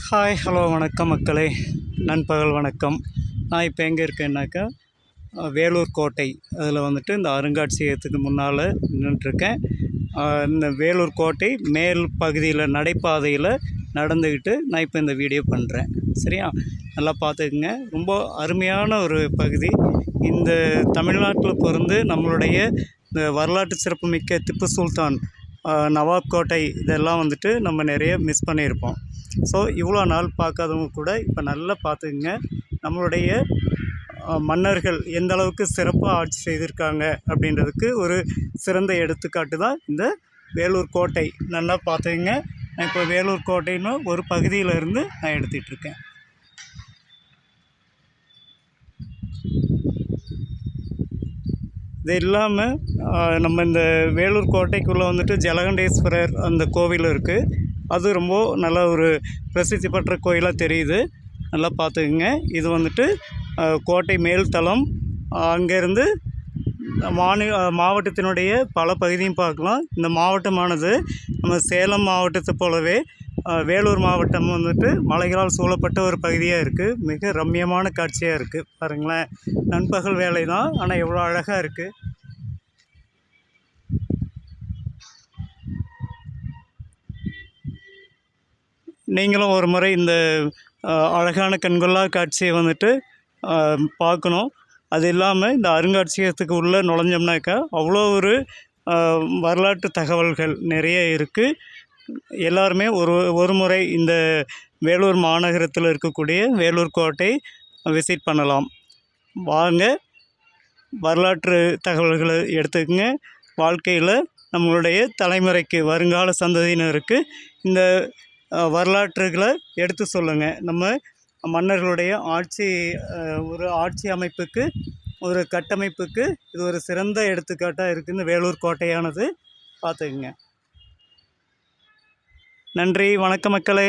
Hi hello வணக்கம் மக்களே. நண்பகல் வணக்கம். நான் இப்போ எங்கே இருக்கேன்னாக்கா வேலூர் கோட்டை. அதில் வந்துட்டு இந்த அருங்காட்சியகத்துக்கு முன்னால் நின்றுட்டுருக்கேன் இந்த வேலூர் கோட்டை மேல் பகுதியில் நடைபாதையில் நடந்துக்கிட்டு நான் இப்போ இந்த வீடியோ பண்ணுறேன் சரியா? நல்லா பார்த்துக்குங்க ரொம்ப அருமையான ஒரு பகுதி. இந்த தமிழ்நாட்டில் பிறந்து நம்மளுடைய இந்த வரலாற்று சிறப்புமிக்க திப்பு சுல்தான் நவாப் கோட்டை இதெல்லாம் வந்துட்டு நம்ம நிறைய மிஸ் பண்ணியிருப்போம். ஸோ இவ்வளோ நாள் பார்க்காதவங்க கூட இப்போ நல்லா பார்த்துக்குங்க. நம்மளுடைய மன்னர்கள் எந்த அளவுக்கு சிறப்பாக ஆட்சி செய்திருக்காங்க அப்படின்றதுக்கு ஒரு சிறந்த எடுத்துக்காட்டு தான் இந்த வேலூர் கோட்டை. நல்லா பார்த்துக்குங்க. நான் இப்போ வேலூர் கோட்டைன்னு ஒரு பகுதியில் இருந்து நான் எடுத்துகிட்டு இருக்கேன். இது இல்லாமல் நம்ம இந்த வேலூர் கோட்டைக்குள்ளே வந்துட்டு ஜலகண்டேஸ்வரர் அந்த கோவில் இருக்குது அது ரொம்ப நல்ல ஒரு பிரசித்தி பெற்ற கோயிலாக தெரியுது. நல்லா பார்த்துக்குங்க. இது வந்துட்டு கோட்டை மேல்தளம் அங்கேருந்து மாநில மாவட்டத்தினுடைய பல பகுதியும் பார்க்கலாம். இந்த மாவட்டமானது நம்ம சேலம் மாவட்டத்தை போலவே வேலூர் மாவட்டம் வந்துட்டு மலைகளால் சூழப்பட்ட ஒரு பகுதியாக இருக்குது மிக ரம்மியமான காட்சியாக இருக்குது பாருங்களேன். நண்பகல் வேலை தான் ஆனால் எவ்வளோ அழகாக இருக்குது நீங்களும் ஒரு முறை இந்த அழகான கண்கொள்ளா காட்சியை வந்துட்டு பார்க்கணும். அது இல்லாமல் இந்த அருங்காட்சியகத்துக்கு உள்ளே நுழைஞ்சோம்னாக்கா அவ்வளோ ஒரு வரலாற்று தகவல்கள் நிறைய இருக்குது எல்லாருமே ஒரு ஒரு முறை இந்த வேலூர் மாநகரத்தில் இருக்கக்கூடிய வேலூர் கோட்டை விசிட் பண்ணலாம். வாங்க வரலாற்று தகவல்களை எடுத்துக்கங்க. வாழ்க்கையில் நம்மளுடைய தலைமுறைக்கு வருங்கால சந்ததியினருக்கு இந்த வரலாற்றுகளை எடுத்து சொல்லுங்கள் நம்ம மன்னர்களுடைய ஆட்சி ஒரு ஆட்சி அமைப்புக்கு ஒரு கட்டமைப்புக்கு இது ஒரு சிறந்த எடுத்துக்காட்டாக இருக்குதுன்னு வேலூர் கோட்டையானது பார்த்துக்குங்க. நன்றி வணக்க மக்களே.